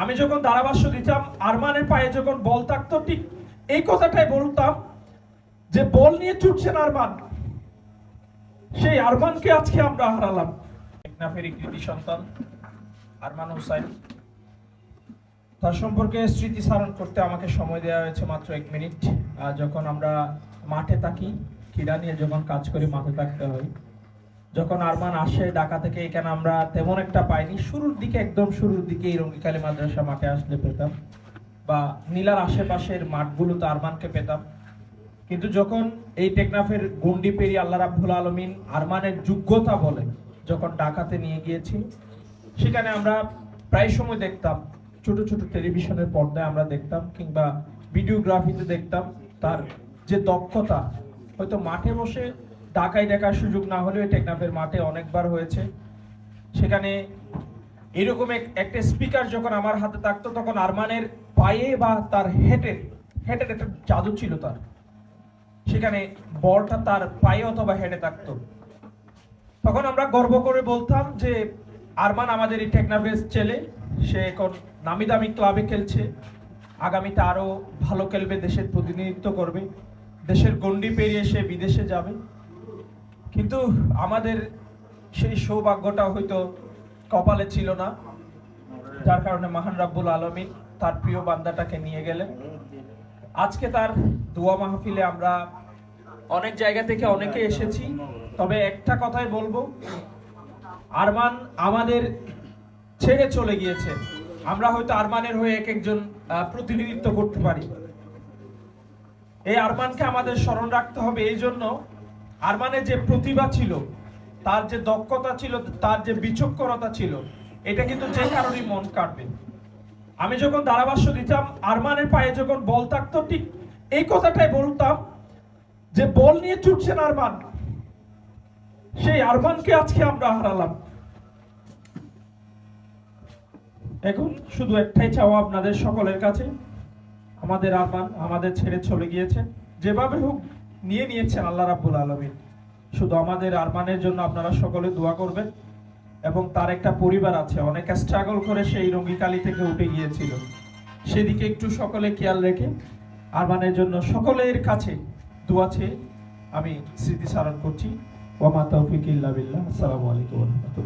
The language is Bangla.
আমি যখন ধারাভাষ্য দিতাম আরমানের পায়ে যখন বল থাকতো ঠিক এই কথাটাই বলতাম যে বল নিয়ে ছুটছেন আরমান। সেই আরমানকে আজকে আমরা হারালাম। টেকনাফের কৃতি সন্তান আরমান হুসাইন। তার সম্পর্কে স্মৃতিচারণ করতে আমাকে সময় দেওয়া হয়েছে মাত্র এক মিনিট। যখন আমরা মাঠে থাকি ক্রীড়া নিয়ে যখন কাজ করি মাঠে থাকতে হয়। যখন আরমান আসে ঢাকা থেকে, এখানে আমরা তেমন একটা পাইনি। শুরুর দিকে, একদম শুরুর দিকে এই রঙ্গিকালী মাদ্রাসা মাঠে আসলে পেতাম। বা নীলার আশেপাশের মাঠগুলোতে আরমানকে পেতাম। কিন্তু যখন এই টেকনাফের গন্ডি পেরিয়ে আল্লাহ রাব্বুল আলমিন আরমানের যোগ্যতা বলে যখন ঢাকাতে নিয়ে গিয়েছি, সেখানে আমরা প্রায় সময় দেখতাম। ছোট ছোট টেলিভিশনের পর্দায় আমরা দেখতাম কিংবা ভিডিওগ্রাফিতে দেখতাম তার যে দক্ষতা। হয়তো মাঠে বসে ঢাকায় দেখার সুযোগ না হলেও টেকনাফের মাঠে অনেকবার হয়েছে। সেখানে এরকম এক- একটা স্পিকার যখন আমার হাতে থাকতো, তখন আরমানের পায়ে বা তার হেডের হেডের একটা জাদু ছিল তার। সেখানে বলটা তার পায়ে অথবা হেডে থাকতো। তখন আমরা গর্ব করে বলতাম যে, আরমান আমাদের এই টেকনাফের ছেলে, সে এখন নামি দামি ক্লাবে খেলছে। আগামীতে আরও ভালো খেলবে, দেশের প্রতিনিধিত্ব করবে। দেশের গন্ডি পেরিয়ে সে বিদেশে যাবে। কিন্তু আমাদের সেই সৌভাগ্যটা হয়তো কপালে ছিল না। যার কারণে মহান রাব্বুল আলমিন তার প্রিয় বান্দাটাকে নিয়ে গেলেন। আজকে তার দোয়া মাহফিলে আমরা অনেক জায়গা থেকে অনেকে এসেছি। তবে একটা কথাই বলব, আরমান আমাদের ছেড়ে চলে গিয়েছে। আমরা হয়তো আরমানের হয়ে এক একজন প্রতিনিধিত্ব করতে পারি। এই আরমানকে আমাদের স্মরণ রাখতে হবে। এই জন্য আরমানের যে প্রতিভা ছিল, তার যে দক্ষতা ছিল, তার যে বিচক্ষণতা ছিল, এটা কিন্তু যে কারণেই মন কাটবে। আমি যখন ধারাভাষ্য দিতাম, আরমানের পায়ে যখন বল থাকতো, ঠিক এই কথাটাই বলতাম যে বল নিয়ে ছুটছেন আরমান, সেই আরমানকে আজকে আমরা হারালাম। এখন শুধু একটাই চাওয়া আপনাদের সকলের কাছে, আমাদের আরমান আমাদের ছেড়ে চলে গিয়েছে, যেভাবে হোক নিয়ে নিয়েছেন আল্লাহ রাব্বুল আলমিন। শুধু আমাদের আরমানের জন্য আপনারা সকলে দোয়া করবেন এবং তার একটা পরিবার আছে, অনেক স্ট্রাগল করে সেই রঙ্গিকালি থেকে উঠে গিয়েছিল। সেদিকে একটু সকলে খেয়াল রেখে আরমানের জন্য সকলের কাছে দোয়া চেয়ে আমি স্মৃতিচারণ করছি। ওমা তৌফিক ইল্লা আসসালামু আলাইকুম রাহমাতুল্লাহ।